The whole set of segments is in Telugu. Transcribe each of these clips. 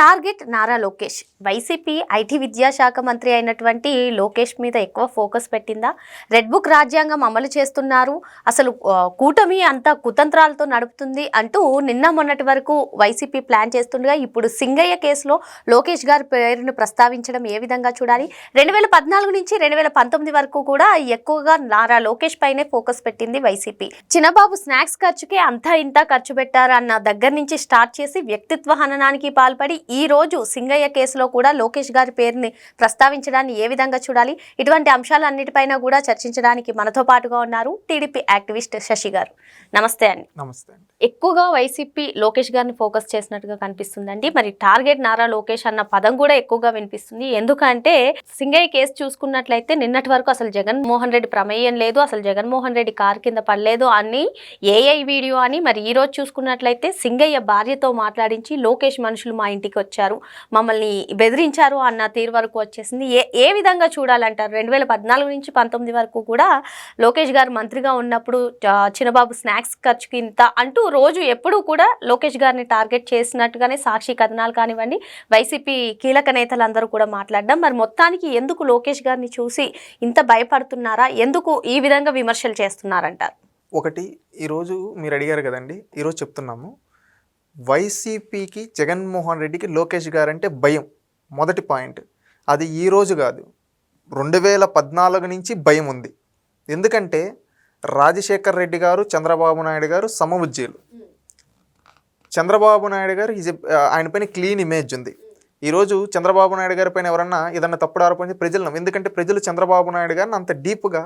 Target Nara Lokesh. YCP IT విద్యాశాఖ మంత్రి అయినటువంటి లోకేష్ మీద ఎక్కువ ఫోకస్ పెట్టిందా? రెడ్ బుక్ రాజ్యాంగం అమలు చేస్తున్నారు. అసలు కూటమి అంతా కుతంత్రాలతో నడుపుతుంది అంటూ నిన్న మొన్నటి వరకు వైసీపీ ప్లాన్ చేస్తుండగా ఇప్పుడు సింగయ్య కేసులో లోకేష్ గారి పేరును ప్రస్తావించడం ఏ విధంగా చూడాలి? రెండు వేల పద్నాలుగు నుంచి రెండు వేల పంతొమ్మిది వరకు కూడా ఎక్కువగా నారా లోకేష్ పైనే ఫోకస్ పెట్టింది వైసీపీ. చిన్నబాబు స్నాక్స్ ఖర్చుకే అంతా ఇంత ఖర్చు పెట్టారన్న దగ్గర నుంచి స్టార్ట్ చేసి వ్యక్తిత్వ హననానికి పాల్పడి ఈ రోజు సింగయ్య కేసులో కూడా లోకేష్ గారి పేరుని ప్రస్తావించడాన్ని ఏ విధంగా చూడాలి? ఇటువంటి అంశాలన్నిటిపైన కూడా చర్చించడానికి మనతో పాటుగా ఉన్నారు టీడీపీ యాక్టివిస్ట్ శశి గారు. నమస్తే అండి. నమస్తే ఎక్కువగా వైసీపీ లోకేష్ గారిని ఫోకస్ చేసినట్టుగా కనిపిస్తుందండి. మరి టార్గెట్ నారా లోకేష్ అన్న పదం కూడా ఎక్కువగా వినిపిస్తుంది. ఎందుకంటే సింగయ్య కేసు చూసుకున్నట్లయితే నిన్నటి వరకు అసలు జగన్మోహన్ రెడ్డి ప్రమేయం లేదు అసలు జగన్మోహన్ రెడ్డి కారు కింద పడలేదు అని ఏఐ వీడియో అని మరి ఈ రోజు చూసుకున్నట్లయితే సింగయ్య భార్యతో మాట్లాడించి లోకేష్ మనుషులు మా ఇంటికి వచ్చారు మమ్మల్ని బెదిరించారు అన్న తీరు వరకు వచ్చేసింది. ఏ ఏ విధంగా చూడాలంటారు? రెండు వేల పద్నాలుగు నుంచి పంతొమ్మిది వరకు కూడా లోకేష్ గారు మంత్రిగా ఉన్నప్పుడు చిన్నబాబు స్నాక్స్ ఖర్చుకి ఇంత అంటూ రోజు ఎప్పుడూ కూడా లోకేష్ గారిని టార్గెట్ చేసినట్టుగానే సాక్షి కథనాలు కానివ్వండి వైసీపీ కీలక నేతలందరూ కూడా మాట్లాడడం. మరి మొత్తానికి ఎందుకు లోకేష్ గారిని చూసి ఇంత భయపడుతున్నారా? ఎందుకు ఈ విధంగా విమర్శలు చేస్తున్నారంటారు? ఒకటి ఈరోజు మీరు అడిగారు కదండి ఈరోజు చెప్తున్నాము. వైసీపీకి జగన్మోహన్ రెడ్డికి లోకేష్ గారు అంటే భయం. మొదటి పాయింట్. అది ఈ రోజు కాదు. రెండు వేల పద్నాలుగు నుంచి భయం ఉంది. ఎందుకంటే రాజశేఖర్ రెడ్డి గారు చంద్రబాబు నాయుడు గారు సమవుజ్జీలు చంద్రబాబు నాయుడు గారు ఆయన పైన క్లీన్ ఇమేజ్ ఉంది. ఈరోజు చంద్రబాబు నాయుడు గారి పైన ఎవరన్నా ఏదన్నా తప్పుడు ఆరోపణ ప్రజలను ఎందుకంటే ప్రజలు చంద్రబాబు నాయుడు గారిని అంత డీప్గా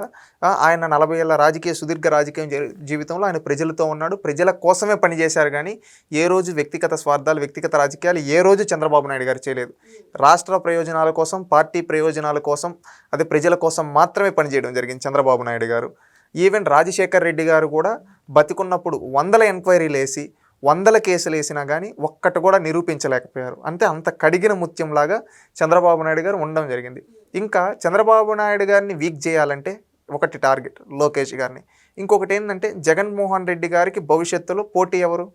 ఆయన నలభై ఏళ్ళ రాజకీయ సుదీర్ఘ రాజకీయ జీవితంలో ఆయన ప్రజలతో ఉన్నాడు. ప్రజల కోసమే పనిచేశారు కానీ ఏ రోజు వ్యక్తిగత స్వార్థాలు వ్యక్తిగత రాజకీయాలు ఏ రోజు చంద్రబాబు నాయుడు గారు చేయలేదు. రాష్ట్ర ప్రయోజనాల కోసం పార్టీ ప్రయోజనాల కోసం అదే ప్రజల కోసం మాత్రమే పనిచేయడం జరిగింది చంద్రబాబు నాయుడు గారు. ఈవెన్ రాజశేఖర్ రెడ్డి గారు కూడా బతికున్నప్పుడు వందల ఎంక్వైరీలు వేసి వందల కేసులు వేసినా కానీ ఒక్కటి కూడా నిరూపించలేకపోయారు. అంటే అంత కడిగిన ముత్యంలాగా చంద్రబాబు నాయుడు గారు ఉండడం జరిగింది. ఇంకా చంద్రబాబు నాయుడు గారిని వీక్ చేయాలంటే ఒకటి టార్గెట్ లోకేష్ గారిని. ఇంకొకటి ఏంటంటే జగన్మోహన్ రెడ్డి గారికి భవిష్యత్తులో పోటీ ఎవరు?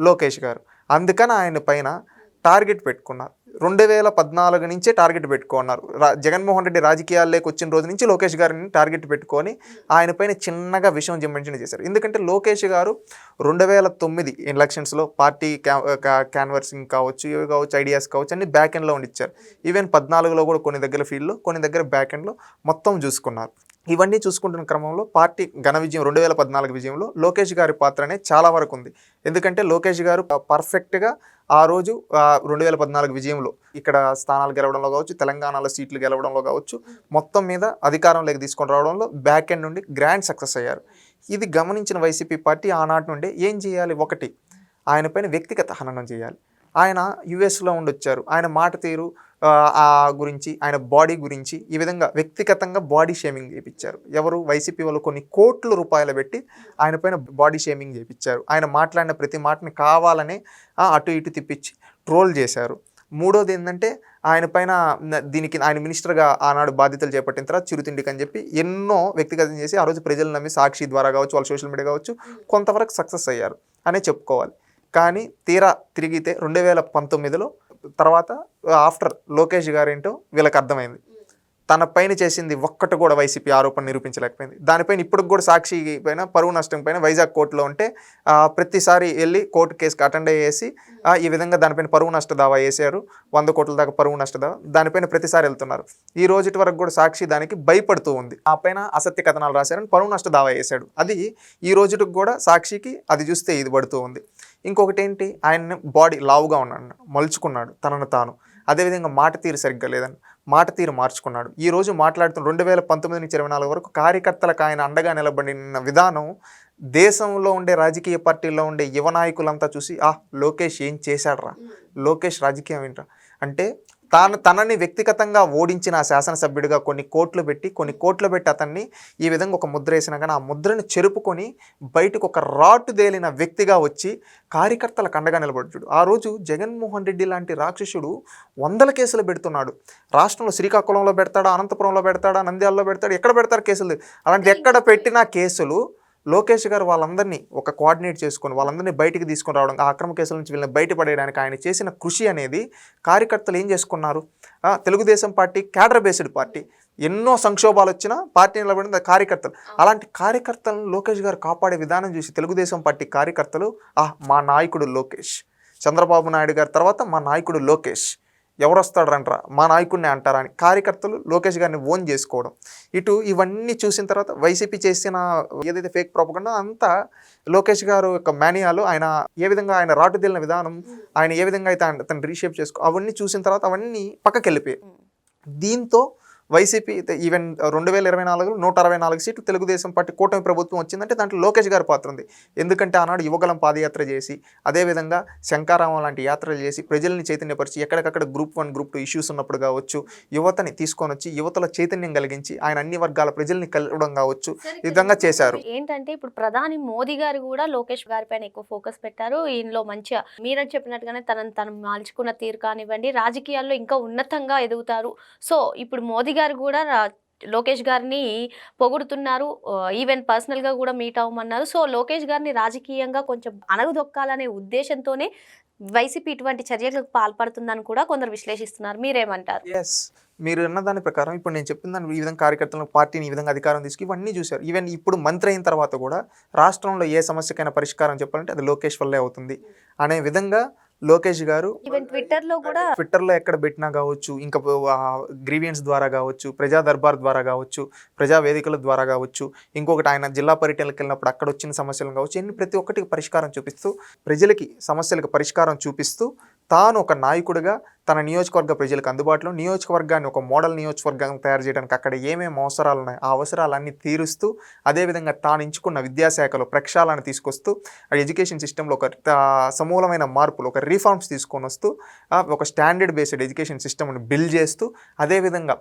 లోకేష్ గారు. అందుకని ఆయన పైన టార్గెట్ పెట్టుకున్నారు. రెండు వేల పద్నాలుగు నుంచే టార్గెట్ పెట్టుకున్నారు. రా జగన్మోహన్ రెడ్డి రాజకీయాల్లోకి వచ్చిన రోజు నుంచి లోకేష్ గారిని టార్గెట్ పెట్టుకొని ఆయన పైన చిన్నగా విషయం జిమ్మెంషన్ చేశారు. ఎందుకంటే లోకేష్ గారు రెండు వేల తొమ్మిది ఎలక్షన్స్లో పార్టీ క్యా క్యా- క్యాన్వర్సింగ్ కావచ్చు ఇవి కావచ్చు ఐడియాస్ కావచ్చు అన్ని బ్యాక్ ఎండ్లో ఉండిచ్చారు. ఈవెన్ పద్నాలుగులో కూడా కొన్ని దగ్గర ఫీల్డ్లో కొన్ని దగ్గర బ్యాక్ ఎండ్లో మొత్తం చూసుకున్నారు. ఇవన్నీ చూసుకుంటున్న క్రమంలో పార్టీ ఘన విజయం రెండు వేల పద్నాలుగు విజయంలో లోకేష్ గారి పాత్ర అనేది చాలా వరకు ఉంది. ఎందుకంటే లోకేష్ గారు పర్ఫెక్ట్గా ఆ రోజు రెండు వేల పద్నాలుగు విజయంలో ఇక్కడ స్థానాలు గెలవడంలో కావచ్చు తెలంగాణలో సీట్లు గెలవడంలో కావచ్చు మొత్తం మీద అధికారంలోకి తీసుకొని రావడంలో బ్యాక్ ఎండ్ నుండి గ్రాండ్ సక్సెస్ అయ్యారు. ఇది గమనించిన వైసీపీ పార్టీ ఆనాటి నుండి ఏం చేయాలి? ఒకటి ఆయన పైన వ్యక్తిగత హననం చేయాలి. ఆయన యుఎస్లో ఉండొచ్చారు. ఆయన మాట తీరు గురించి ఆయన బాడీ గురించి ఈ విధంగా వ్యక్తిగతంగా బాడీ షేమింగ్ చేయించారు ఎవరు? వైసీపీ వాళ్ళు కొన్ని కోట్ల రూపాయలు పెట్టి ఆయన పైన బాడీ షేమింగ్ చేయించారు ఆయన మాట్లాడిన ప్రతి మాటని కావాలనే అటు ఇటు తిప్పించి ట్రోల్ చేశారు. మూడోది ఏంటంటే ఆయన పైన దీనికి ఆయన మినిస్టర్గా ఆనాడు బాధ్యతలు చేపట్టిన తర్వాత చిరుతిండికి అని చెప్పి ఎన్నో వ్యక్తిగతం చేసి ఆ రోజు ప్రజలు నమ్మి సాక్షి ద్వారా కావచ్చు వాళ్ళ సోషల్ మీడియా కావచ్చు కొంతవరకు సక్సెస్ అయ్యారు అనే చెప్పుకోవాలి. కానీ తీరా తిరిగితే రెండు వేల పంతొమ్మిదిలో తర్వాత ఆఫ్టర్ లోకేష్ గారేంటో వీళ్ళకి అర్థమైంది. తన పైన చేసింది ఒక్కటి కూడా వైసీపీ ఆరోపణ నిరూపించలేకపోయింది. దానిపైన ఇప్పటికి కూడా సాక్షి పైన పరువు నష్టం పైన వైజాగ్ కోర్టులో ఉంటే ప్రతిసారి వెళ్ళి కోర్టు కేసుకి అటెండ్ అయ్యేసి ఈ విధంగా దానిపైన పరువు నష్ట దావా వేసారు వంద కోట్ల దాకా పరువు నష్ట దావా. దానిపైన ప్రతిసారి వెళ్తున్నారు. ఈ రోజుటి వరకు కూడా సాక్షి దానికి భయపడుతూ ఉంది. ఆ పైన అసత్య కథనాలు రాశారని పరువు నష్ట దావా వేశాడు. అది ఈ రోజుటికి కూడా సాక్షికి అది చూస్తే ఇది పడుతూ ఉంది. ఇంకొకటి ఏంటి ఆయన బాడీ లావుగా ఉన్నాడు మలుచుకున్నాడు తనను తాను. అదేవిధంగా మాట తీరు సరిగ్గా లేదని మాట తీరు మార్చుకున్నాడు. ఈ రోజు మాట్లాడుతున్న రెండు వేల పంతొమ్మిది నుంచి ఇరవై నాలుగు వరకు కార్యకర్తలకు ఆయన అండగా నిలబడిన విధానం దేశంలో ఉండే రాజకీయ పార్టీల్లో ఉండే యువ నాయకులంతా చూసి ఆ లోకేష్ ఏం చేశాడ్రా? లోకేష్ రాజకీయం ఏంట్రా? అంటే తాను తనని వ్యక్తిగతంగా ఓడించిన ఆ శాసనసభ్యుడిగా కొన్ని కోట్లు పెట్టి కొన్ని కోట్లు పెట్టి అతన్ని ఈ విధంగా ఒక ముద్ర వేసినా కానీ ఆ ముద్రని చెరుపుకొని బయటకు ఒక రాటుదేలిన వ్యక్తిగా వచ్చి కార్యకర్తల కండగా నిలబడుచుడు ఆ రోజు జగన్మోహన్ రెడ్డి లాంటి రాక్షసుడు వందల కేసులు పెడుతున్నాడు. రాష్ట్రంలో శ్రీకాకుళంలో పెడతాడా అనంతపురంలో పెడతాడా నంద్యాలలో పెడతాడు ఎక్కడ పెడతారు కేసులు? అలాంటి ఎక్కడ పెట్టిన కేసులు లోకేష్ గారు వాళ్ళందరినీ ఒక కోఆర్డినేట్ చేసుకొని వాళ్ళందరినీ బయటికి తీసుకొని రావడం ఆ అక్రమ కేసుల నుంచి వీళ్ళని బయటపడేయడానికి ఆయన చేసిన కృషి అనేది కార్యకర్తలు ఏం చేసుకున్నారు? Telugu Desam party cadre based party. ఎన్నో సంక్షోభాలు వచ్చినా పార్టీ నిలబడిన కార్యకర్తలు. అలాంటి కార్యకర్తలను లోకేష్ గారు కాపాడే విధానం చూసి తెలుగుదేశం పార్టీ కార్యకర్తలు ఆ మా నాయకుడు లోకేష్. చంద్రబాబు నాయుడు గారి తర్వాత మా నాయకుడు లోకేష్. ఎవరు వస్తాడంటారా మా నాయకుడిని అంటారా అని. కార్యకర్తలు లోకేష్ గారిని ఓన్ చేసుకోవడం. ఇటు ఇవన్నీ చూసిన తర్వాత వైసీపీ చేసిన ఏదైతే ఫేక్ ప్రాపకుండా అంతా లోకేష్ గారు యొక్క మేనియాలో ఆయన ఏ విధంగా ఆయన రాటుదేలిన విధానం ఆయన ఏ విధంగా అయితే తను రీషేప్ చేసుకో అవన్నీ చూసిన తర్వాత అవన్నీ పక్కకి వెళ్ళిపోయాయి దీంతో వైసీపీ ఈవెన్ రెండు వేల ఇరవై నాలుగులో నూట అరవై నాలుగు సీట్లు తెలుగుదేశం పార్టీ కూటమి ప్రభుత్వం వచ్చిందంటే దాంట్లో లోకేష్ గారి పాత్ర ఉంది. ఎందుకంటే ఆనాడు యువగలం పాదయాత్ర చేసి అదేవిధంగా శంకారామం లాంటి యాత్రలు చేసి ప్రజల్ని చైతన్యపరిచి ఎక్కడికక్కడ group one group two issues ఉన్నప్పుడు కావచ్చు యువతని తీసుకొని వచ్చి యువతలో చైతన్యం కలిగించి ఆయన అన్ని వర్గాల ప్రజల్ని కలవడం కావచ్చు ఈ విధంగా చేశారు. ఏంటంటే ఇప్పుడు ప్రధాని మోదీ గారు కూడా లోకేష్ గారి పైన ఎక్కువ ఫోకస్ పెట్టారు. ఈయనలో మంచిగా మీరు చెప్పినట్టుగానే తనను తను మార్చుకున్న తీరు కానివ్వండి రాజకీయాల్లో ఇంకా ఉన్నతంగా ఎదుగుతారు. సో ఇప్పుడు మోదీ గారు కూడా రా- లోకేష్ గారిని పొగుడుతున్నారు. ఈవెన్ పర్సనల్గా కూడా మీట్ అవ్వమన్నారు. సో లోకేష్ గారిని రాజకీయంగా కొంచెం అణగదొక్కాలనే ఉద్దేశంతోనే వైసీపీ ఇటువంటి చర్యలకు పాల్పడుతుందని కూడా కొందరు విశ్లేషిస్తున్నారు. మీరేమంటారు? ఎస్ మీరు అన్న దాని ప్రకారం ఇప్పుడు నేను చెప్పిన దాని ఈ విధంగా కార్యకర్తలను పార్టీని ఈ విధంగా అధికారం తీసుకు ఇవన్నీ చూశారు. ఈవెన్ ఇప్పుడు మంత్రి అయిన తర్వాత కూడా రాష్ట్రంలో ఏ సమస్యకైనా పరిష్కారం చెప్పాలంటే అది లోకేష్ వల్లే అవుతుంది. అనే విధంగా లోకేష్ గారు ఈవెన్ ట్విట్టర్లో కూడా ట్విట్టర్లో ఎక్కడ పెట్టినా కావచ్చు ఇంకా గ్రీవియన్స్ ద్వారా కావచ్చు ప్రజా దర్బార్ ద్వారా కావచ్చు ప్రజా వేదికల ద్వారా కావచ్చు ఇంకొకటి ఆయన జిల్లా పర్యటనలకు వెళ్ళినప్పుడు అక్కడ వచ్చిన సమస్యలు కావచ్చు ఇన్ని ప్రతి ఒక్కటికి పరిష్కారం చూపిస్తూ ప్రజలకి సమస్యలకు పరిష్కారం చూపిస్తూ తాను ఒక నాయకుడిగా తన నియోజకవర్గ ప్రజలకు అందుబాటులో నియోజకవర్గాన్ని ఒక మోడల్ నియోజకవర్గం తయారు చేయడానికి అక్కడ ఏమేమి అవసరాలు ఉన్నాయి ఆ అవసరాలన్నీ తీరుస్తూ అదేవిధంగా తాను ఎంచుకున్న విద్యాశాఖలో ప్రక్షాళన తీసుకొస్తూ ఆ ఎడ్యుకేషన్ సిస్టంలో ఒక సమూలమైన మార్పులు ఒక రీఫార్మ్స్ తీసుకొని వస్తూ ఒక స్టాండర్డ్ బేస్డ్ ఎడ్యుకేషన్ సిస్టమ్ని బిల్డ్ చేస్తూ అదేవిధంగా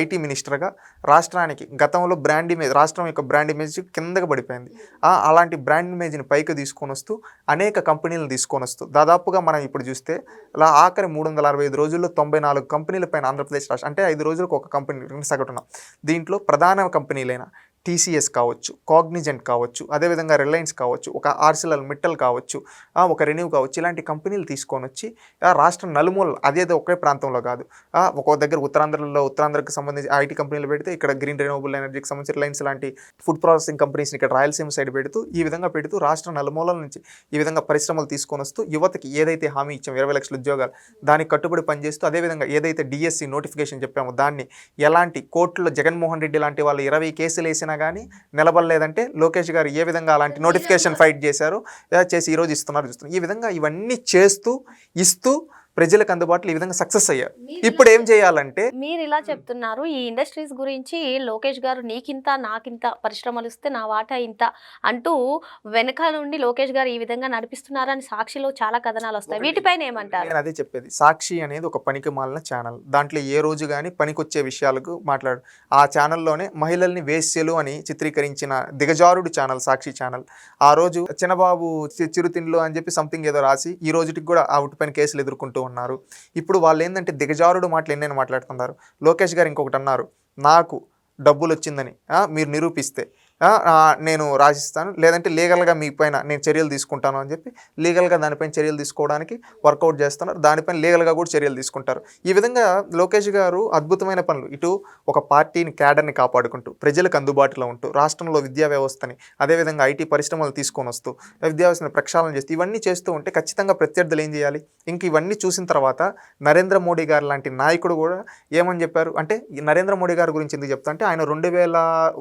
ఐటీ మినిస్టర్గా రాష్ట్రానికి గతంలో బ్రాండ్ ఇమేజ్ రాష్ట్రం యొక్క బ్రాండ్ ఇమేజ్ కిందకి పడిపోయింది. అలాంటి బ్రాండ్ ఇమేజ్ని పైకి తీసుకొని వస్తూ అనేక కంపెనీలను తీసుకొని వస్తూ దాదాపుగా మనం ఇప్పుడు చూస్తే అలా ఆఖరి మూడు వందల అరవై ఐదు రోజుల్లో తొంభై నాలుగు కంపెనీల పైన ఆంధ్రప్రదేశ్ రాష్ట్రం అంటే ఐదు రోజులకు ఒక కంపెనీ సగటున. దీంట్లో ప్రధాన కంపెనీలైన టీసీఎస్ కావచ్చు కాగ్నిజెంట్ కావచ్చు అదేవిధంగా రిలయన్స్ కావచ్చు ఒక ఆర్సిలల్ మిట్టల్ కావచ్చు ఒక రెన్యూ కావచ్చు ఇలాంటి కంపెనీలు తీసుకొని వచ్చి రాష్ట్ర రాష్ట్రం నలుమూల అదేదో ఒకే ప్రాంతంలో కాదు ఆ, ఒక్కో దగ్గర ఉత్తరాంధ్రలో ఉత్తరాంధ్రకు సంబంధించి ఐటీ కంపెనీలు పెడితే ఇక్కడ గ్రీన్ రెన్యూబుల్ ఎనర్జీకి సంబంధించి రిలయన్స్ లాంటి ఫుడ్ ప్రాసెసింగ్ కంపెనీస్ని ఇక్కడ రాయలసీమ సైడ్ పెడుతూ ఈ విధంగా పెడుతూ రాష్ట్ర నలుమూలల నుంచి ఈ విధంగా పరిశ్రమలు తీసుకొని వస్తూ యువతకి ఏదైతే హామీ ఇచ్చాం ఇరవై లక్షల ఉద్యోగాలు దానికి కట్టుబడి పనిచేస్తూ అదేవిధంగా ఏదైతే డిఎస్సి నోటిఫికేషన్ చెప్పామో దాన్ని ఎలాంటి కోర్టులో జగన్మోహన్ రెడ్డి లాంటి వాళ్ళు ఇరవై కేసులు వేసిన కానీ నిలబడలేదంటే లోకేష్ గారు ఏ విధంగా అలాంటి నోటిఫికేషన్ ఫైట్ చేశారు చేసి ఈరోజు ఇస్తున్నారు చూస్తున్నారు ఈ విధంగా ఇవన్నీ చేస్తూ ఇస్తూ ప్రజలకు అందుబాటులో ఈ విధంగా సక్సెస్ అయ్యారు. ఇప్పుడు ఏం చేయాలంటే మీరు ఇలా చెప్తున్నారు ఈ ఇండస్ట్రీస్ గురించి లోకేష్ గారు నీకింత నాకింత పరిశ్రమలు ఇస్తే నా వాటా ఇంత అంటూ వెనకాల నుండి లోకేష్ గారు ఈ విధంగా నడిపిస్తున్నారని సాక్షిలో చాలా కథనాలు వస్తాయి. వీటిపైన ఏమంటారు? నేను అదే చెప్పేది. సాక్షి అనేది ఒక పనికి మాలిన ఛానల్. దాంట్లో ఏ రోజు కానీ పనికొచ్చే విషయాలకు మాట్లాడు. ఆ ఛానల్లోనే మహిళల్ని వేశ్యలు అని చిత్రీకరించిన దిగజారుడు ఛానల్ సాక్షి ఛానల్. ఆ రోజు చిన్నబాబు చిరుతిండ్లు అని చెప్పి సంథింగ్ ఏదో రాసి ఈ రోజుకి కూడా ఆ పైన కేసులు ఎదుర్కొంటూ ఉన్నారు. ఇప్పుడు వాళ్ళు ఏంటంటే దిగజారుడు మాటలు ఎన్నైనా మాట్లాడుతున్నారు. లోకేష్ గారు ఇంకొకటి అన్నారు నాకు డబ్బులు వచ్చిందని మీరు నిరూపిస్తే నేను రాసిస్తాను. లేదంటే లీగల్గా మీ పైన నేను చర్యలు తీసుకుంటాను అని చెప్పి లీగల్గా దానిపైన చర్యలు తీసుకోవడానికి వర్కౌట్ చేస్తున్నారు. దానిపైన లీగల్గా కూడా చర్యలు తీసుకుంటారు. ఈ విధంగా లోకేష్ గారు అద్భుతమైన పనులు. ఇటు ఒక పార్టీని క్యాడర్ని కాపాడుకుంటూ ప్రజలకు అందుబాటులో ఉంటూ రాష్ట్రంలో విద్యా వ్యవస్థని అదేవిధంగా ఐటీ పరిశ్రమలు తీసుకొని వస్తూ విద్యా వ్యవస్థను ప్రక్షాళన చేస్తూ ఇవన్నీ చేస్తూ ఉంటే ఖచ్చితంగా ప్రత్యర్థులు ఏం చేయాలి? ఇంక ఇవన్నీ చూసిన తర్వాత నరేంద్ర మోడీ గారు లాంటి నాయకుడు కూడా ఏమని చెప్పారు? అంటే నరేంద్ర మోడీ గారి గురించి ఎందుకు చెప్తా అంటే ఆయన రెండు వేల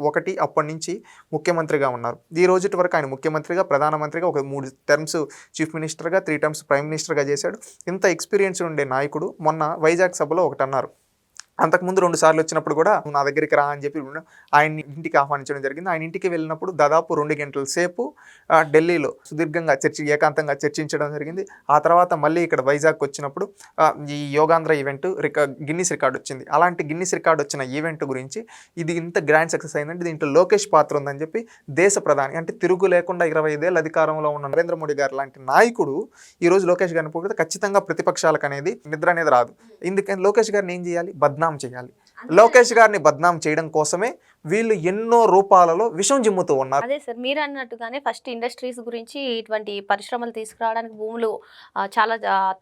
ఒకటి అప్పటి నుంచి ముఖ్యమంత్రిగా ఉన్నారు. ఈ రోజుటి వరకు ఆయన ముఖ్యమంత్రిగా ప్రధానమంత్రిగా ఒక మూడు టర్మ్స్ చీఫ్ మినిస్టర్గా త్రీ టర్మ్స్ ప్రైమ్ మినిస్టర్గా చేశాడు. ఇంత ఎక్స్పీరియన్స్ ఉండే నాయకుడు మొన్న వైజాగ్ సభలో ఒకటి అన్నారు అంతకుముందు రెండు సార్లు వచ్చినప్పుడు కూడా నా దగ్గరికి రా అని చెప్పి ఆయన ఇంటికి ఆహ్వానించడం జరిగింది. ఆయన ఇంటికి వెళ్ళినప్పుడు దాదాపు రెండు గంటల సేపు ఢిల్లీలో సుదీర్ఘంగా చర్చి ఏకాంతంగా చర్చించడం జరిగింది. ఆ తర్వాత మళ్ళీ ఇక్కడ వైజాగ్ వచ్చినప్పుడు ఈ యోగాంధ్ర ఈవెంట్ రికా గిన్నిస్ రికార్డ్ వచ్చింది. అలాంటి గిన్నిస్ రికార్డ్ వచ్చిన ఈవెంట్ గురించి ఇది ఇంత గ్రాండ్ సక్సెస్ అయిందంటే దీంట్లో లోకేష్ పాత్ర ఉందని చెప్పి దేశ ప్రధాని అంటే తిరుగు లేకుండా ఇరవై ఐదేళ్ళు అధికారంలో ఉన్న నరేంద్ర మోడీ గారు లాంటి నాయకుడు ఈరోజు లోకేష్ గారిని పోతే ఖచ్చితంగా ప్రతిపక్షాలకు అనేది నిద్ర అనేది రాదు. ఎందుకని లోకేష్ గారిని ఏం చేయాలి? బద్నాం చేయాలి. లోకేష్ గారిని బద్నాం చేయడం కోసమే వీళ్ళు ఎన్నో రూపాలలో విషం జిమ్ముతూ ఉన్నారు. అదే సార్ మీరు అన్నట్టుగానే ఫస్ట్ ఇండస్ట్రీస్ గురించి ఇటువంటి పరిశ్రమలు తీసుకురావడానికి భూములు చాలా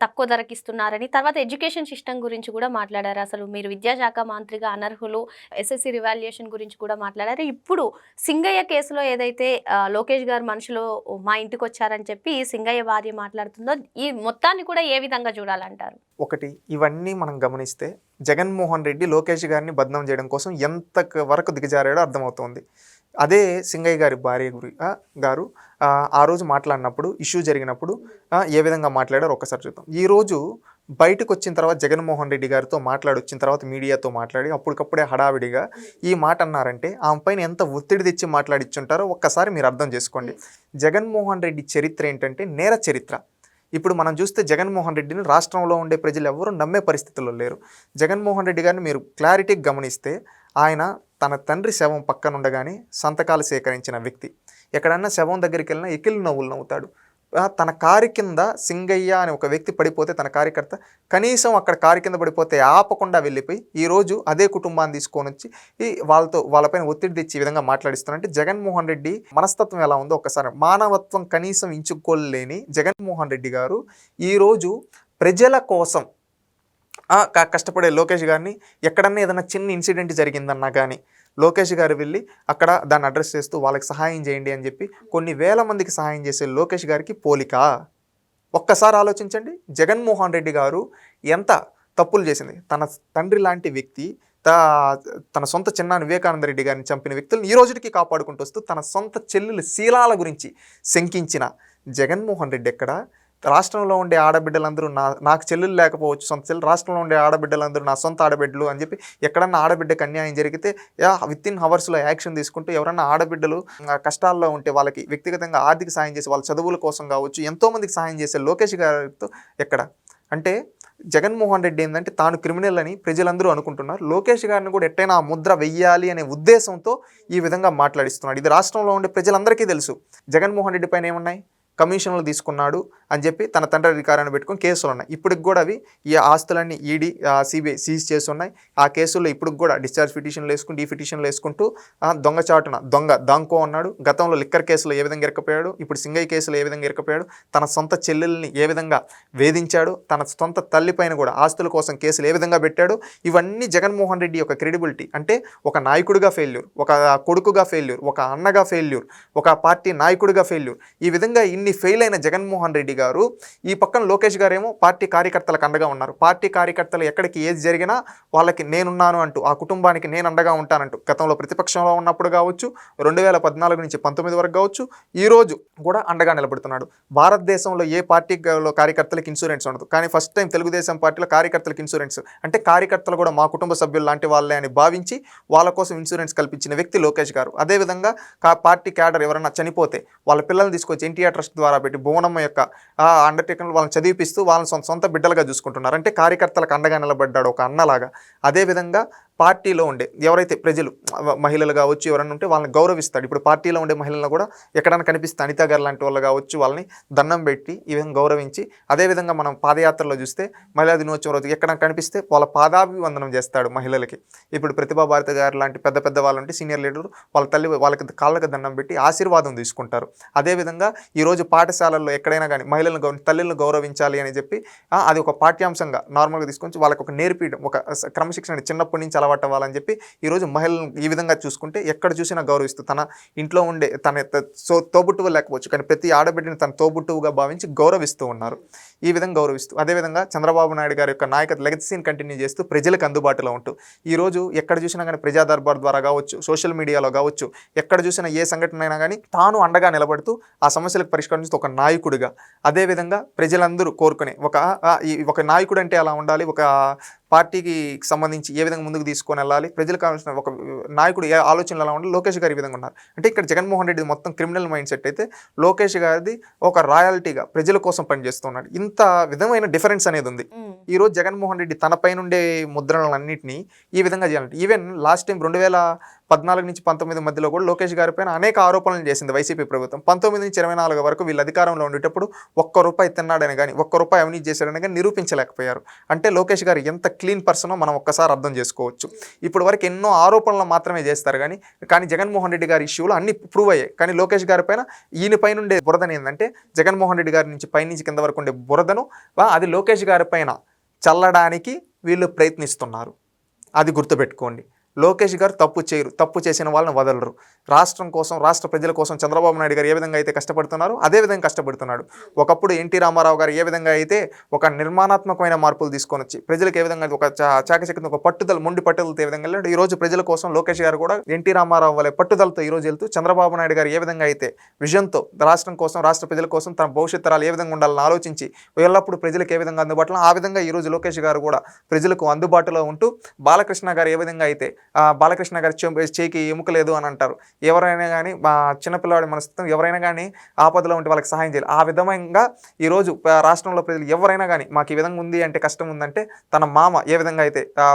తక్కువ ధరకి ఇస్తున్నారని తర్వాత ఎడ్యుకేషన్ సిస్టమ్ గురించి కూడా మాట్లాడారు. అసలు మీరు విద్యాశాఖ మంత్రిగా అనర్హులు ఎస్ఎస్సి రివాల్యుయేషన్ గురించి కూడా మాట్లాడారు. ఇప్పుడు సింగయ్య కేసులో ఏదైతే లోకేష్ గారు మనుషులు మా ఇంటికి వచ్చారని చెప్పి సింగయ్య భార్య మాట్లాడుతుందో ఈ మొత్తాన్ని కూడా ఏ విధంగా చూడాలంటారు? ఒకటి ఇవన్నీ మనం గమనిస్తే జగన్మోహన్ రెడ్డి లోకేష్ గారిని బదనం చేయడం కోసం ఎంత వరకు దిగజారాడో అర్థమవుతోంది. అదే సింగయ్య గారి భార్య గురి గారు ఆ, రోజు మాట్లాడినప్పుడు ఇష్యూ జరిగినప్పుడు ఏ విధంగా మాట్లాడారో ఒక్కసారి చూద్దాం. ఈ రోజు బయటకు వచ్చిన తర్వాత జగన్మోహన్ రెడ్డి గారితో మాట్లాడి వచ్చిన తర్వాత మీడియాతో మాట్లాడి అప్పటికప్పుడే హడావిడిగా ఈ మాట అన్నారంటే ఆమె పైన ఎంత ఒత్తిడి తెచ్చి మాట్లాడిచ్చుంటారో ఒక్కసారి మీరు అర్థం చేసుకోండి. జగన్మోహన్ రెడ్డి చరిత్ర ఏంటంటే నేర చరిత్ర. ఇప్పుడు మనం చూస్తే జగన్మోహన్ రెడ్డిని రాష్ట్రంలో ఉండే ప్రజలు ఎవరూ నమ్మే పరిస్థితుల్లో లేరు. జగన్మోహన్ రెడ్డి గారిని మీరు క్లారిటీగా గమనిస్తే ఆయన తన తండ్రి శవం పక్కన ఉండగానే సంతకాలు సేకరించిన వ్యక్తి. ఎక్కడన్నా శవం దగ్గరికి వెళ్ళినా ఎకిల్ నవ్వులు నవ్వుతాడు. తన కారి కింద సింగయ్య అనే ఒక వ్యక్తి పడిపోతే తన కార్యకర్త కనీసం అక్కడ కారి కింద పడిపోతే ఆపకుండా వెళ్ళిపోయి ఈరోజు అదే కుటుంబాన్ని తీసుకొని వచ్చి ఈ వాళ్ళతో వాళ్ళపైన ఒత్తిడి తెచ్చి ఈ విధంగా మాట్లాడిస్తున్నారంటే జగన్మోహన్ రెడ్డి మనస్తత్వం ఎలా ఉందో ఒకసారి మానవత్వం కనీసం ఇంచుకోలేని జగన్మోహన్ రెడ్డి గారు ఈరోజు ప్రజల కోసం కష్టపడే లోకేష్ గారిని ఎక్కడన్నా ఏదైనా చిన్న ఇన్సిడెంట్ జరిగిందన్నా కానీ లోకేష్ గారు వెళ్ళి అక్కడ దాన్ని అడ్రస్ చేస్తూ వాళ్ళకి సహాయం చేయండి అని చెప్పి కొన్ని వేల మందికి సహాయం చేసే లోకేష్ గారికి పోలిక. ఒక్కసారి ఆలోచించండి. జగన్మోహన్ రెడ్డి గారు ఎంత తప్పులు చేసింది. తన తండ్రి లాంటి వ్యక్తి తన సొంత చిన్నాన్న వివేకానంద రెడ్డి గారిని చంపిన వ్యక్తులను ఈ రోజుకి కాపాడుకుంటూ వస్తూ తన సొంత చెల్లెలు శీలాల గురించి శంకించిన జగన్మోహన్ రెడ్డి ఎక్కడ? రాష్ట్రంలో ఉండే ఆడబిడ్డలందరూ నా నాకు చెల్లెలు లేకపోవచ్చు సొంత చెల్లెలు రాష్ట్రంలో ఉండే ఆడబిడ్డలందరూ నా సొంత ఆడబిడ్డలు అని చెప్పి ఎక్కడన్నా ఆడబిడ్డకు అన్యాయం జరిగితే యా విత్ ఇన్ హవర్స్లో యాక్షన్ తీసుకుంటూ ఎవరన్నా ఆడబిడ్డలు కష్టాల్లో ఉంటే వాళ్ళకి వ్యక్తిగతంగా ఆర్థిక సాయం చేసి వాళ్ళ చదువుల కోసం కావచ్చు ఎంతోమందికి సాయం చేసే లోకేష్ గారితో ఎక్కడ? అంటే జగన్మోహన్ రెడ్డి ఏంటంటే తాను క్రిమినల్ అని ప్రజలందరూ అనుకుంటున్నారు. లోకేష్ గారిని కూడా ఎట్టైనా ఆ ముద్ర వెయ్యాలి అనే ఉద్దేశంతో ఈ విధంగా మాట్లాడిస్తున్నాడు. ఇది రాష్ట్రంలో ఉండే ప్రజలందరికీ తెలుసు. జగన్మోహన్ రెడ్డి పైన ఏమున్నాయి? కమిషన్లు తీసుకున్నాడు. అని చెప్పి తన తండ్రి అధికారాన్ని పెట్టుకుని కేసులు ఉన్నాయి. ఇప్పటికి కూడా అవి ఈ ఆస్తులన్నీ ఈడీ సిబిఐ సీజ్ చేసి ఉన్నాయి ఆ కేసుల్లో ఇప్పటికి కూడా డిశ్చార్జ్ పిటిషన్లు వేసుకుంటూ ఈ పిటిషన్లు వేసుకుంటూ దొంగచాటున దొంగ దాంకో ఉన్నాడు గతంలో లిక్కర్ కేసులో ఏ విధంగా ఇరకపోయాడు? ఇప్పుడు సింగయ్య కేసులో ఏ విధంగా ఇరకపోయాడు? తన సొంత చెల్లెల్ని ఏ విధంగా వేధించాడు? తన సొంత తల్లి పైన కూడా ఆస్తుల కోసం కేసులు ఏ విధంగా పెట్టాడు? ఇవన్నీ జగన్మోహన్ రెడ్డి యొక్క క్రెడిబిలిటీ. అంటే ఒక నాయకుడిగా ఫెయిల్యూర్ ఒక కొడుకుగా ఫెయిల్యూర్ ఒక అన్నగా ఫెయిల్యూర్ ఒక పార్టీ నాయకుడిగా ఫెయిల్యూర్ ఈ విధంగా ఇన్ని ఫెయిల్ అయిన జగన్మోహన్ రెడ్డి గారు. ఈ పక్కన లోకేష్ గారేమో పార్టీ కార్యకర్తలకు అండగా ఉన్నారు. పార్టీ కార్యకర్తలు ఎక్కడికి ఏది జరిగినా వాళ్ళకి నేనున్నాను అంటూ ఆ కుటుంబానికి నేను అండగా ఉంటానంటూ గతంలో ప్రతిపక్షంలో ఉన్నప్పుడు కావచ్చు రెండు వేల పద్నాలుగు నుంచి పంతొమ్మిది వరకు కావచ్చు ఈరోజు కూడా అండగా నిలబడుతున్నాడు. భారతదేశంలో ఏ పార్టీలో కార్యకర్తలకు ఇన్సూరెన్స్ ఉండదు. కానీ ఫస్ట్ టైం తెలుగుదేశం పార్టీలో కార్యకర్తలకు ఇన్సూరెన్స్. అంటే కార్యకర్తలు కూడా మా కుటుంబ సభ్యులు లాంటి వాళ్ళే అని భావించి వాళ్ళ కోసం ఇన్సూరెన్స్ కల్పించిన వ్యక్తి లోకేష్ గారు. అదేవిధంగా కా పార్టీ క్యాడర్ ఎవరైనా చనిపోతే వాళ్ళ పిల్లల్ని తీసుకొచ్చి ఎన్టీఆర్ ట్రస్ట్ ద్వారా పెట్టి భువనమ్మ యొక్క అండర్టేకింగ్ వాళ్ళని చదివిపిస్తూ వాళ్ళని సొంత సొంత బిడ్డలుగా చూసుకుంటున్నారు. అంటే కార్యకర్తలకు అండగా నిలబడ్డాడు ఒక అన్నలాగా. అదేవిధంగా పార్టీలో ఉండే ఎవరైతే ప్రజలు మహిళలు కావచ్చు ఎవరైనా ఉంటే వాళ్ళని గౌరవిస్తాడు. ఇప్పుడు పార్టీలో ఉండే మహిళలను కూడా ఎక్కడైనా కనిపిస్తే అనిత గారు లాంటి వాళ్ళు కావచ్చు వాళ్ళని దండం పెట్టి ఈ విధంగా గౌరవించి అదేవిధంగా మనం పాదయాత్రలో చూస్తే మహిళా దినోత్సవం రోజు ఎక్కడైనా కనిపిస్తే వాళ్ళ పాదాభివందనం చేస్తాడు మహిళలకి. ఇప్పుడు ప్రతిభా భారతి గారు లాంటి పెద్ద పెద్ద వాళ్ళు ఉంటే సీనియర్ లీడర్ వాళ్ళ తల్లి వాళ్ళకి కాళ్ళకి దండం పెట్టి ఆశీర్వాదం తీసుకుంటారు. అదేవిధంగా ఈరోజు పాఠశాలల్లో ఎక్కడైనా కానీ మహిళలను గౌ తల్లిని గౌరవించాలి అని చెప్పి అది ఒక పాఠ్యాంశంగా నార్మల్గా తీసుకొని వాళ్ళకి ఒక నేర్పియడం ఒక క్రమశిక్షణ చిన్నప్పటి నుంచి అలా అవ్వాలని చెప్పి ఈరోజు మహిళలను ఈ విధంగా చూసుకుంటే ఎక్కడ చూసినా గౌరవిస్తూ తన ఇంట్లో ఉండే తన సో తోబుట్టువు లేకపోవచ్చు కానీ ప్రతి ఆడబిడ్డని తన తోబుట్టువుగా భావించి గౌరవిస్తూ ఉన్నారు. ఈ విధంగా గౌరవిస్తూ అదేవిధంగా చంద్రబాబు నాయుడు గారి యొక్క నాయకత్వ లెగసీని కంటిన్యూ చేస్తూ ప్రజలకు అందుబాటులో ఉంటూ ఈరోజు ఎక్కడ చూసినా కానీ ప్రజా దర్బార్ ద్వారా కావచ్చు సోషల్ మీడియాలో కావచ్చు ఎక్కడ చూసినా ఏ సంఘటన అయినా కానీ తాను అండగా నిలబడుతూ ఆ సమస్యలకు పరిష్కరిస్తూ ఒక నాయకుడిగా అదేవిధంగా ప్రజలందరూ కోరుకునే ఒక ఈ ఒక నాయకుడు అంటే అలా ఉండాలి ఒక పార్టీకి సంబంధించి ఏ విధంగా ముందుకు తీసుకొని వెళ్ళాలి? ప్రజలకు కావాల్సిన ఒక నాయకుడు ఏ ఆలోచనలు ఎలా ఉండాలి? లోకేష్ గారు ఈ విధంగా ఉన్నారు. అంటే ఇక్కడ జగన్మోహన్ రెడ్డి మొత్తం క్రిమినల్ మైండ్ సెట్ అయితే లోకేష్ గారిది ఒక రాయల్టీగా ప్రజల కోసం పనిచేస్తున్నాడు. ఇంత విధమైన డిఫరెన్స్ అనేది ఉంది. ఉమ్. ఈ రోజు జగన్మోహన్ రెడ్డి తన పైనుండే ముద్రణలన్నింటినీ ఈ విధంగా చేయాలంటే ఈవెన్ లాస్ట్ టైం రెండు వేల పద్నాలుగు నుంచి పంతొమ్మిది మధ్యలో కూడా లోకేష్ గారి పైన అనేక ఆరోపణలు చేసింది వైసీపీ ప్రభుత్వం. పంతొమ్మిది నుంచి ఇరవై నాలుగు వరకు వీళ్ళు అధికారంలో ఉండేటప్పుడు ఒక్క రూపాయి తిన్నాడని కానీ ఒక్క రూపాయి అవినీతి చేశాడని కానీ నిరూపించలేకపోయారు. అంటే లోకేష్ గారు ఎంత క్లీన్ పర్సనో మనం ఒక్కసారి అర్థం చేసుకోవచ్చు. ఇప్పుడు వరకు ఎన్నో ఆరోపణలు మాత్రమే చేస్తారు కానీ కానీ జగన్మోహన్ రెడ్డి గారి ఇష్యూలో అన్ని ప్రూవ్ అయ్యాయి. కానీ లోకేష్ గారి పైన ఈయన పైన ఉండే బురదని ఏంటంటే జగన్మోహన్ రెడ్డి గారి నుంచి పైనుంచి కింద వరకు ఉండే బురదను అది లోకేష్ గారి పైన చల్లడానికి వీళ్ళు ప్రయత్నిస్తున్నారు. అది గుర్తుపెట్టుకోండి. లోకేష్ గారు తప్పు చేయరు తప్పు చేసిన వాళ్ళని వదలరు. రాష్ట్రం కోసం రాష్ట్ర ప్రజల కోసం చంద్రబాబు నాయుడు గారు ఏ విధంగా అయితే కష్టపడుతున్నారో అదే విధంగా కష్టపడుతున్నాడు. ఒకప్పుడు ఎన్టీ రామారావు గారు ఏ విధంగా అయితే ఒక నిర్మాణాత్మకమైన మార్పులు తీసుకొని వచ్చి ప్రజలకు ఏ విధంగా ఒక చా- చాకచక్యం ఒక పట్టుదల మొండి పట్టుదలతో ఏ విధంగా వెళ్ళాడు ఈ రోజు ప్రజల కోసం లోకేష్ గారు కూడా ఎన్టీ రామారావు వల్ల పట్టుదలతో ఈ రోజు వెళ్తూ చంద్రబాబు నాయుడు గారు ఏ విధంగా అయితే విజన్తో రాష్ట్రం కోసం రాష్ట్ర ప్రజల కోసం తన భవిష్యత్ తరాలు ఏ విధంగా ఉండాలని ఆలోచించి ఎల్లప్పుడూ ప్రజలకు ఏ విధంగా అందుబాటులో ఆ విధంగా ఈరోజు లోకేష్ గారు కూడా ప్రజలకు అందుబాటులో ఉంటూ బాలకృష్ణ గారు ఏ విధంగా అయితే బాలకృష్ణ గారి చేయికి ఎముక లేదు అని అంటారు. ఎవరైనా కానీ మా చిన్నపిల్లవాడి మనస్తత్వం ఎవరైనా కానీ ఆపదలో ఉంటే వాళ్ళకి సహాయం చేయాలి. ఆ విధంగా ఈరోజు రాష్ట్రంలో ప్రజలు ఎవరైనా కానీ మాకు ఈ విధంగా ఉంది అంటే కష్టం ఉందంటే తన మామ ఏ విధంగా అయితే ఆ,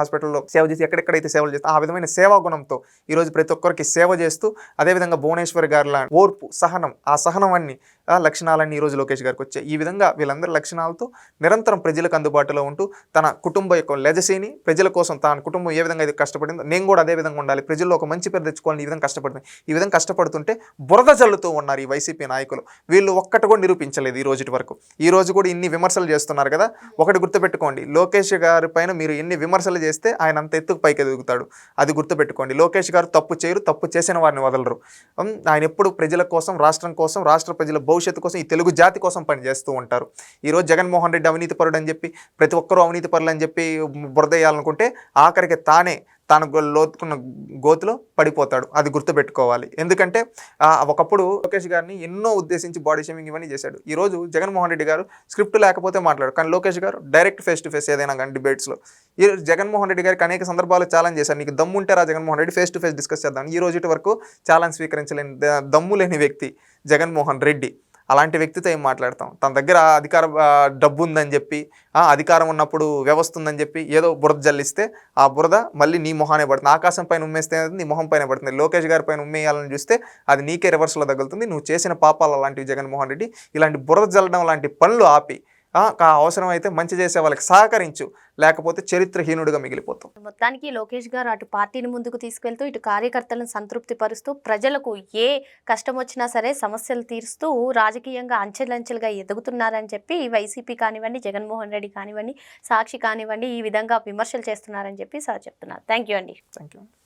హాస్పిటల్లో సేవ చేసి ఎక్కడెక్కడైతే సేవలు చేస్తే ఆ విధమైన సేవా గుణంతో ఈరోజు ప్రతి ఒక్కరికి సేవ చేస్తూ అదేవిధంగా భువనేశ్వరి గారి లాంటి ఓర్పు సహనం ఆ సహనం అన్ని లక్షణాలన్నీ ఈరోజు లోకేష్ గారికి వచ్చాయి. ఈ విధంగా వీళ్ళందరి లక్షణాలతో నిరంతరం ప్రజలకు అందుబాటులో ఉంటూ తన కుటుంబ యొక్క లెజసీని ప్రజల కోసం తన కుటుంబం ఏ విధంగా అయితే కష్టపడిందో నేను కూడా అదే విధంగా ఉండాలి. ప్రజల్లో ఒక మంచి పేరు తెచ్చుకోవాలని ఈ విధంగా కష్టపడుతుంది ఈ విధంగా కష్టపడుతుంటే బురద జల్లుతూ ఉన్నారు ఈ వైసీపీ నాయకులు. వీళ్ళు ఒక్కటి కూడా నిరూపించలేదు ఈ రోజు వరకు. ఈ రోజు కూడా ఇన్ని విమర్శలు చేస్తున్నారు కదా? ఒకటి గుర్తుపెట్టుకోండి. లోకేష్ గారి పైన మీరు ఎన్ని విమర్శలు చేస్తే ఆయన అంత ఎత్తుకు పైకి ఎదుగుతాడు. అది గుర్తుపెట్టుకోండి. లోకేష్ గారు తప్పు చేయరు తప్పు చేసిన వారిని వదలరు. ఆయన ఎప్పుడు ప్రజల కోసం రాష్ట్రం కోసం రాష్ట్ర ప్రజల భవిష్యత్తు కోసం ఈ తెలుగు జాతి కోసం పనిచేస్తూ ఉంటారు. ఈరోజు జగన్మోహన్ రెడ్డి అవినీతి పరుడు అని చెప్పి ప్రతి ఒక్కరూ అవినీతి పరులు అని చెప్పి బురదేయాలనుకుంటే ఆఖరికి తానే తాను లోతుకున్న గోతులో పడిపోతాడు. అది గుర్తుపెట్టుకోవాలి. ఎందుకంటే ఒకప్పుడు లోకేష్ గారిని ఎన్నో ఉద్దేశించి బాడీ షేమింగ్ ఇవన్నీ చేశాడు. ఈరోజు జగన్మోహన్ రెడ్డి గారు స్క్రిప్ట్ లేకపోతే మాట్లాడు. కానీ లోకేష్ గారు డైరెక్ట్ ఫేస్ టు ఫేస్ ఏదైనా కానీ డిబేట్స్లో ఈ రోజు జగన్మోహన్ రెడ్డి గారికి అనేక సందర్భాలు ఛాలెంజ్ చేశారు. నీకు దమ్ము ఉంటారా Jaganmohan Reddy face to face discuss చేద్దాం. ఈ రోజు వరకు ఛాలెంజ్ స్వీకరించలేని దమ్ము లేని వ్యక్తి జగన్మోహన్ రెడ్డి. అలాంటి వ్యక్తితో ఏం మాట్లాడతాం? తన దగ్గర అధికార డబ్బు ఉందని చెప్పి అధికారం ఉన్నప్పుడు వ్యవస్థ ఉందని చెప్పి ఏదో బురద జల్లిస్తే ఆ బురద మళ్ళీ నీ మొహానే పడుతుంది. ఆకాశం పైన ఉమ్మేస్తే నీ మొహం పైన పడుతుంది. లోకేష్ గారి పైన ఉమ్మేయాలని చూస్తే అది నీకే రివర్స్లో తగులుతుంది. నువ్వు చేసిన పాపాలు అలాంటివి జగన్మోహన్ రెడ్డి ఇలాంటి బురద జల్లడం లాంటి పనులు ఆపి ఆ, కా- అవసరమైతే మంచి చేసే వాళ్ళకి సహకరించు. లేకపోతే చరిత్రహీనుడిగా మిగిలిపోతాం మొత్తానికి లోకేష్ గారు అటు పార్టీని ముందుకు తీసుకెళ్తూ ఇటు కార్యకర్తలను సంతృప్తి పరుస్తూ ప్రజలకు ఏ కష్టం వచ్చినా సరే సమస్యలు తీరుస్తూ రాజకీయంగా అంచెలంచెలుగా ఎదుగుతున్నారని చెప్పి వైసీపీ కానివ్వండి జగన్మోహన్ రెడ్డి కానివ్వండి సాక్షి కానివ్వండి ఈ విధంగా విమర్శలు చేస్తున్నారని చెప్పి సార్ చెప్తున్నారు. థ్యాంక్ యూ అండి. Thank you